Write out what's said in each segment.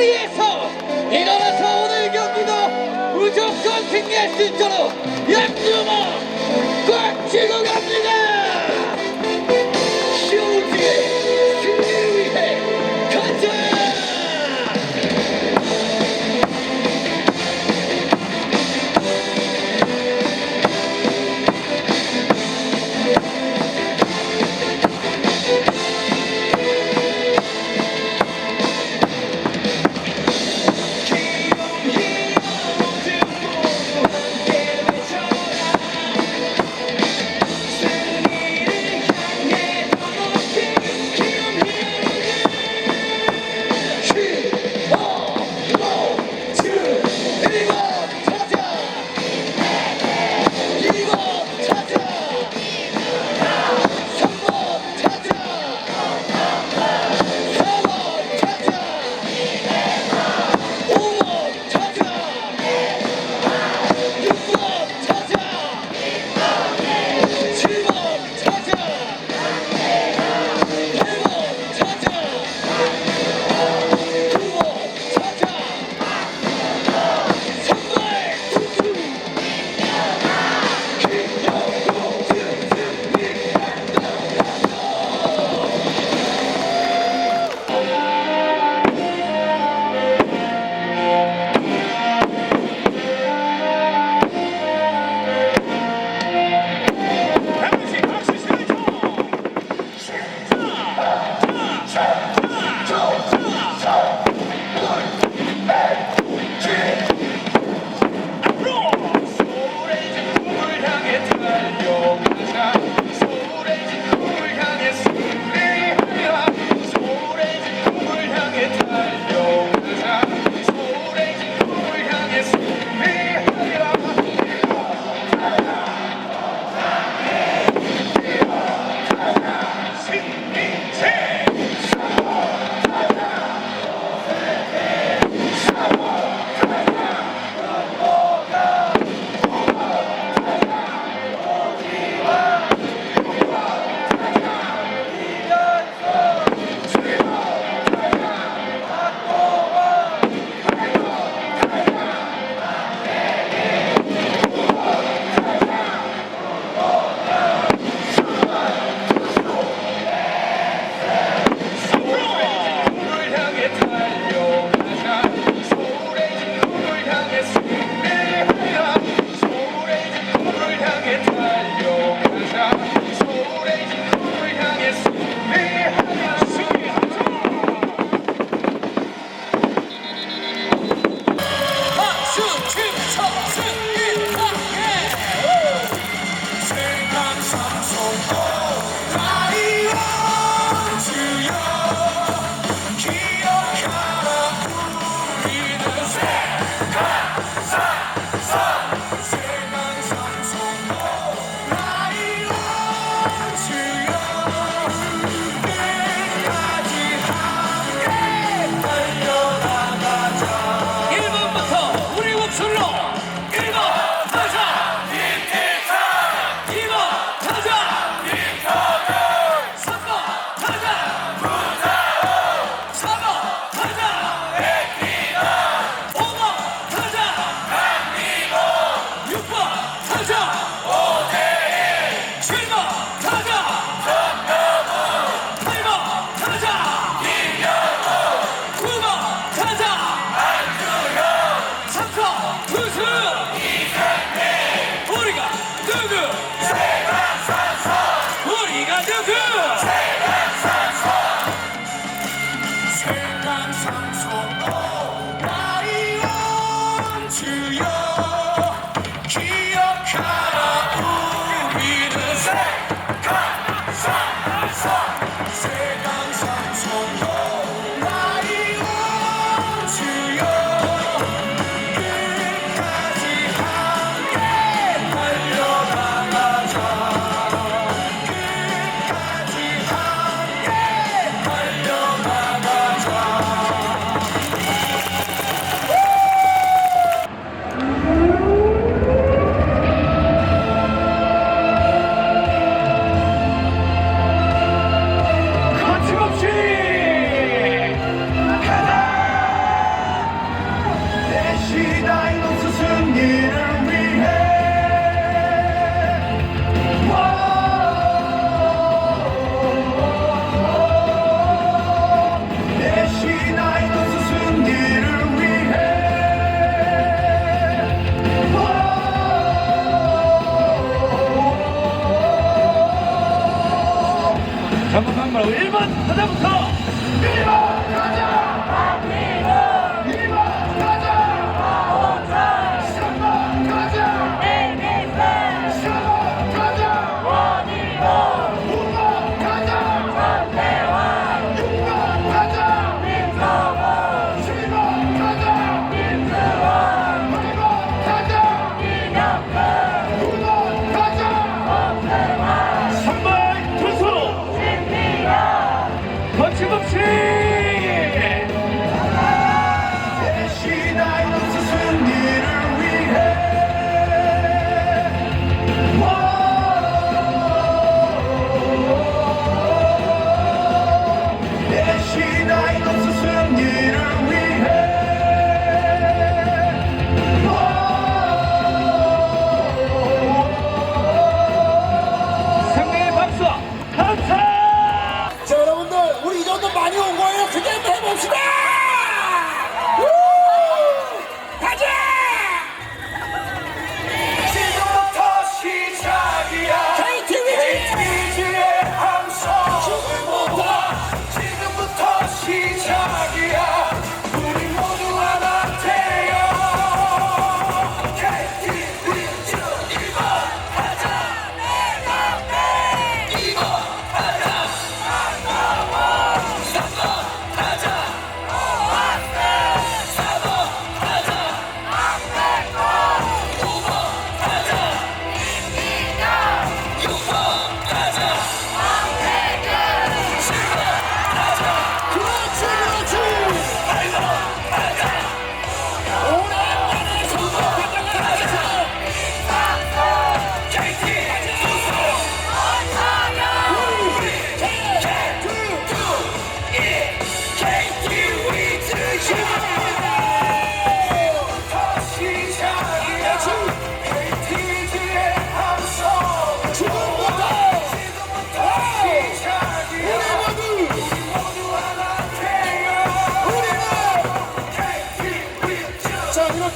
자리에서 일어나서 오늘 경기도 무조건 승리할 수 있도록 약주먹 꽉 쥐고 갑니다.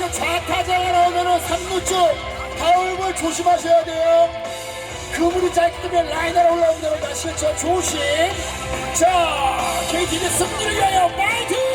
그 좌타자가 나오면은 3루초 파울볼 조심하셔야 돼요. 그분이 짧기 때문에 라인에 올라옵니다. 아시겠죠? 조심. 자, KT는 승리를 위하여 파이팅!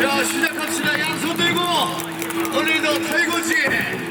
자, 시작합시다. 양손 들고, 오늘도 탈고지.